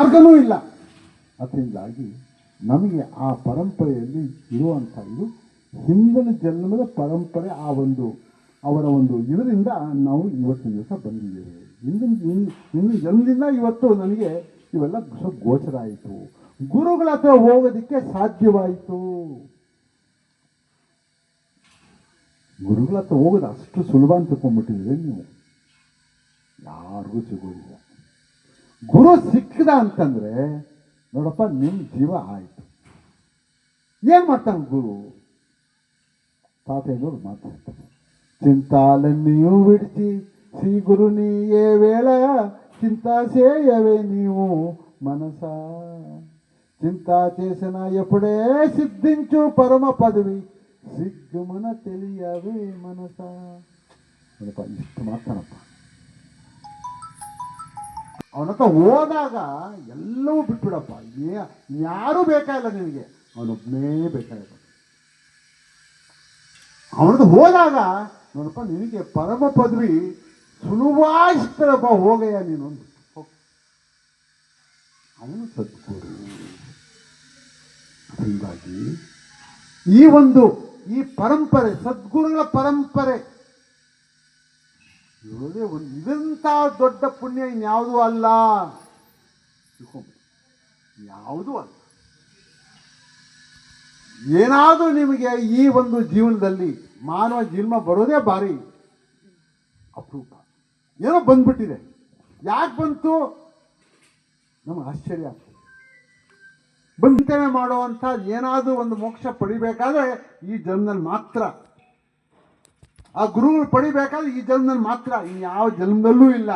ಮಾರ್ಗನೂ ಇಲ್ಲ. ಅದರಿಂದಾಗಿ ನಮಗೆ ಆ ಪರಂಪರೆಯಲ್ಲಿ ಇರುವಂಥ ಇದು ಹಿಂದಿನ ಜನ್ಮದ ಪರಂಪರೆ ಆ ಒಂದು, ಅವರ ಒಂದು ಇದರಿಂದ ನಾವು ಇವತ್ತಿನ ದಿವಸ ಬಂದಿದ್ದೇವೆ. ಹಿಂದಿನ ಹಿಂದ್- ಹಿಂದಿನ ಜನ್ಮದಿಂದ ಇವತ್ತು ನನಗೆ ಇವೆಲ್ಲ ಗೋಚರ ಆಯಿತು. ಗುರುಗಳ ಹತ್ರ ಹೋಗೋದಕ್ಕೆ ಸಾಧ್ಯವಾಯಿತು. ಗುರುಗಳ ಹತ್ರ ಹೋಗೋದು ಅಷ್ಟು ಸುಲಭ ಅಂತ ತಿಳ್ಕೊಂಡ್ಬಿಟ್ಟಿದ್ರೆ ನೀವು. ಯಾರಿಗೂ ಸಿಗೋದಿಲ್ಲ. ಗುರು ಸಿಕ್ಕದ ಅಂತಂದ್ರೆ ನೋಡಪ್ಪ ನಿಮ್ಮ ಜೀವ ಆಯ್ತು ಏನ್ ಮಾಡ್ತಾನೆ ಗುರು ತಾತಯ್ಯನವ್ರು ಮಾತಾಡ್ತಾರೆ చింతాలన్నీయు విడిచి శ్రీ గురుని ఏ వేళ చింతా చేయవే నీవు మనస చింతా చేసిన ఎప్పుడే సిద్ధించు పరమ పదవి సిగ్గుమన తెలియవే మనస ನೋಡಪ್ಪ ಇಷ್ಟು ಮಾಡ್ತಾನಪ್ಪ ಅವನ ಹತ್ರ ಹೋದಾಗ ಎಲ್ಲವೂ ಬಿಟ್ಬಿಡಪ್ಪ ಯಾರೂ ಬೇಕಾಗಿಲ್ಲ ನಿನಗೆ ಅವನೊಬ್ಬನೇ ಬೇಕಾಗಿಲ್ಲ ಅವನದು ಹೋದಾಗ, ನೋಡಪ್ಪ, ನಿನಗೆ ಪರಮ ಪದವಿ ಸುಲಭವಾಗಿಸ್ತಾರಪ್ಪ ಹೋಗಯ್ಯ ನೀನು ಅಂದು. ಹೋಗ್. ಅವನು ಸದ್ಗುರು ಹೀಗಾಗಿ ಈ ಒಂದು ಈ ಪರಂಪರೆ, ಸದ್ಗುರುಗಳ ಪರಂಪರೆ ಇರೋದೇ ಒಂದು ಇದಂಥ ದೊಡ್ಡ ಪುಣ್ಯ ಇನ್ಯಾವುದೂ ಅಲ್ಲ. ತಿಳ್ಕೊಂಬಿಡಿ. ಯಾವುದೂ ಅಲ್ಲ. ಏನಾದರೂ ನಿಮಗೆ ಈ ಒಂದು ಜೀವನದಲ್ಲಿ ಮಾನವ ಜನ್ಮ ಬರೋದೇ ಭಾರಿ ಅಪರೂಪ. ಏನೋ ಬಂದ್ಬಿಟ್ಟಿದೆ. ಯಾಕೆ ಬಂತು? ನಮಗೆ ಆಶ್ಚರ್ಯ ಆಗ್ತದೆ. ಬಂಧನೆ ಮಾಡುವಂಥ ಏನಾದರೂ ಒಂದು ಮೋಕ್ಷ ಪಡಿಬೇಕಾದ್ರೆ ಈ ಜನ್ಮದಲ್ಲಿ ಮಾತ್ರ ಆ ಗುರುಗಳು ಪಡಿಬೇಕಾದ್ರೆ ಈ ಜನ್ಮದಲ್ಲಿ ಮಾತ್ರ ಇನ್ಯಾವ ಜನ್ಮದಲ್ಲೂ ಇಲ್ಲ.